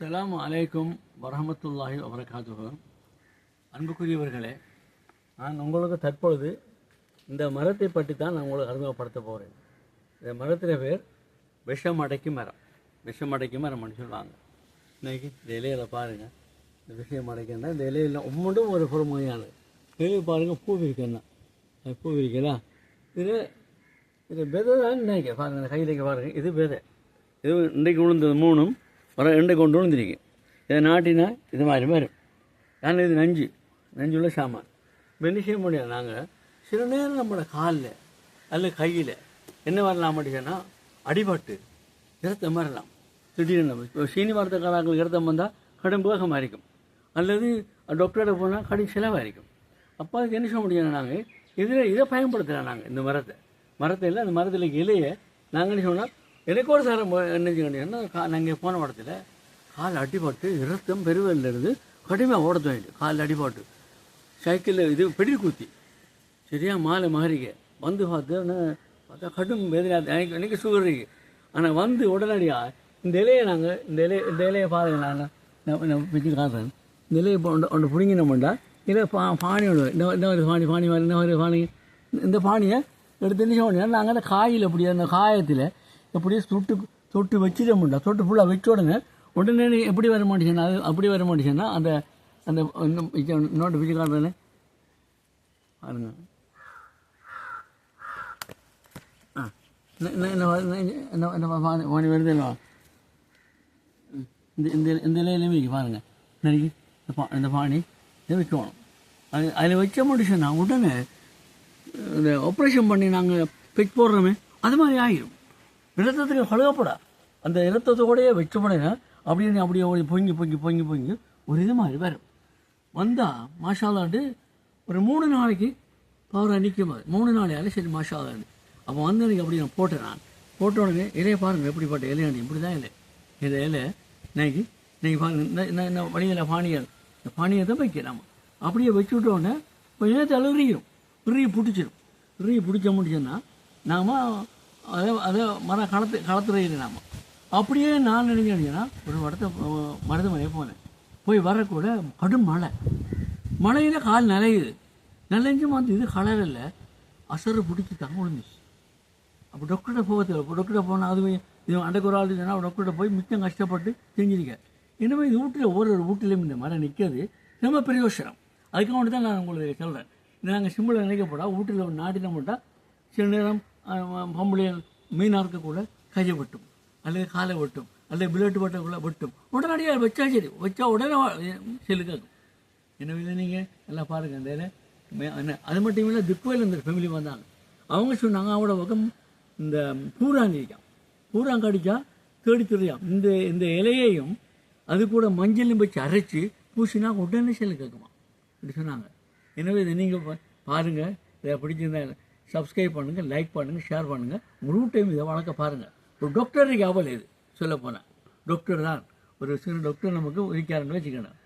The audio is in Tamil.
அஸ்லாம் அலைக்கும் வரமத்துல்லாஹி வபரகாத்துஹு. அன்புக்குரியவர்களே நான் உங்களுக்கு தற்பொழுது இந்த மரத்தை பற்றி தான் நான் உங்களுக்கு அறிமுகப்படுத்த போகிறேன். இந்த மரத்தில் பேர் விஷம் அடைக்கும் மரம். விஷம் அடைக்கும் மரம்னு சொல்லுவாங்க. இன்னைக்கு இந்த இலையில பாருங்கள் இந்த விஷயம் அடைக்கன்னா இந்த இலையில ஒவ்வொன்றும் ஒரு பொறுமையானது இலையை பாருங்கள் பூ விரிக்கணும் பூ விரிக்கலா இது இது விதை தான் நினைக்க பாருங்கள் கையிலேக்கு பாருங்கள் இது விதை. இது இன்றைக்கு விழுந்தது மூணும். வர ரெண்டை கொண்டு விழுந்திருக்கு இதை நாட்டினா இது மாதிரி வரும். ஆனால் இது நஞ்சு நஞ்சுள்ள சாமான். என்ன செய்ய முடியாது நாங்கள் சில நேரம் நம்மளோட காலில் அல்ல கையில் என்ன வரலாம் அப்படின்னா அடிபட்டு இரத்தம் வரலாம். திடீர்னு நம்ம இப்போ சீனி மரத்துக்காரங்களுக்கு இரத்தம் வந்தால் கடும் வேகமாக இருக்கும் அல்லது டாக்டர்கிட்ட போனால் கடும் செலவாக இருக்கும் அப்போ அதுக்கு என்ன செய்ய முடியும்? நாங்கள் இதில் இதை பயன்படுத்துகிறோம் நாங்கள் இந்த மரத்தை. மரத்தை இல்லை அந்த மரத்தில் இலையை நாங்கள் என்ன சொன்னால் எனக்கு ஒரு சார் என்ன செய்யணும்னா கா நாங்கள் போன இடத்துல கால் அடிபட்டு இரத்தம் பெருவெல்லிருந்து கடுமையாக ஓட தோணிட்டு கால் அடிபட்டு. சைக்கிளில் இது பெடி குத்தி. சரியா மாலை மாறிக்க. வந்து பார்த்தோன்னா பார்த்தா கடும் வேதனை. எனக்கு எனக்கு சுகர் இருக்கு. ஆனால் வந்து உடனடியாக இந்த இலையை நாங்கள் இந்த இலையை இந்த இலையை பாருங்க நான் நான் காட்டுறேன். இந்த இலையை ஒன்று ஒன்று பிடிங்கினோம்டா. இலை பா பானி ஒன்று இந்த இந்த ஒரு பானி பானி மாதிரி இந்த ஒரு பானி. இந்த பானியை எடுத்து என்ன செய்ய நாங்கள் அந்த காயில் அப்படியே அந்த காயத்தில் எப்படியும் சுட்டு தொட்டு வச்சிட்டோம்டா தொட்டு ஃபுல்லாக வச்ச உடனே உடனே எப்படி வர மாட்டேங்குன்னா அது அப்படி வர மாட்டேங்குன்னா அந்த அந்த நோட்டு பிச்சு காட்டுறேன்னு பாருங்க. ஆ என்ன என்ன என்ன என்ன பானி வருது இந்த இந்த இந்த பாருங்க. நிறைய இந்த பா இந்த பாணி இதை வைக்கணும் அது அதில் வச்ச முடிச்சுன்னா உடனே இந்த ஆப்ரேஷன் பண்ணி நாங்கள் பெக் போடுறோமே அது மாதிரி ஆகிடும் இரத்தத்துக்கு பழகப்படா அந்த இரத்தத்தோடையே வச்சப்படையா அப்படியே அப்படியே அப்படியே பொங்கி பொங்கி பொங்கி பொங்கி ஒரு இது மாதிரி வரும். வந்தால் மாஷாலாண்டு ஒரு மூணு நாளைக்கு பவர் நிற்கும்போது மூணு நாளையாலே சரி மாஷாலாண்டு அப்போ வந்து எனக்கு அப்படி நான் போட்டேன் நான். போட்ட உடனே இலையை பாருங்கள் எப்படிப்பட்ட இலையாண்டு இப்படி தான் இலை. இந்த இலை இன்னைக்கு இன்னைக்கு பாருங்க இந்த இந்த வழியில் பானியல். இந்த பானியை தான் நம்ம அப்படியே வச்சு விட்டோடனே கொஞ்சம் கொஞ்ச நேரத்தில் அழுகிடும் இறுகி பிடிச்சிடும் இறுகி பிடிச்ச முடிச்சோன்னா நாம் அதே அதே மரம் களத்து களத்துறையில் நாம். அப்படியே நான் நினைக்கிறேன்னா ஒரு இடத்த மருதமலையை போனேன் போய் வரக்கூட கடும் மழை. மழையில் கால் நிலையுது நனைஞ்சு வந்து இது கலர் இல்லை அசரு பிடிச்சி தங்க விழுந்துச்சு அப்போ டாக்டர்கிட்ட போகிறது இப்போ டாக்டர்கிட்ட போனால் அது இது அண்டக்கு ஒரு ஆள் சொன்னால் டாக்டர்கிட்ட போய் மிச்சம் கஷ்டப்பட்டு செஞ்சிருக்க எனவே இது வீட்டில் ஒரு ஒரு வீட்டிலையும் இந்த மரம் நிற்கிறது ரொம்ப பிரயோசனம். அதுக்காக மட்டும் தான் நான் உங்களுக்கு சொல்கிறேன் நாங்கள் சிம்பிளாக நினைக்கப்படா வீட்டில் ஒரு நாட்டில் மட்டும் சில நேரம் பொம்பளைகள் மீனாக கூட கையை வெட்டும். அல்லது காலை வெட்டும். அல்லது பிளட்டு வட்டக்குள்ளே வெட்டும். உடனடியாக வச்சா சரி. வச்சா உடனே செலுக்காக்கும் எனவே நீங்கள் எல்லாம் பாருங்கள் அந்த என்ன- அது மட்டும் இல்லை திக்குவையில் இந்த ஃபேமிலி வந்தாங்க. அவங்க சொன்னாங்க அவங்களோட பக்கம் இந்த பூராங்க இருக்கான். பூராங்க அடித்தா தேடி தெரியாம் இந்த இந்த இலையையும் அது கூட மஞ்சளையும் வச்சு அரைச்சி பூசினா உடனே செல்லு கேட்குமா அப்படி சொன்னாங்க. எனவே இதை? நீங்கள் பாருங்கள் இதை பிடிச்சிருந்தா சப்ஸ்கிரைப் பண்ணுங்கள் லைக் பண்ணுங்கள் ஷேர் பண்ணுங்கள் முழு டைம் இதை வழக்க பாருங்கள் ஒரு டாக்டருக்கு அவல் இது சொல்லப்போனால் டாக்டர் தான். ஒரு சிறு டாக்டர் நமக்கு இருக்காருன்னு வச்சுக்கணும்.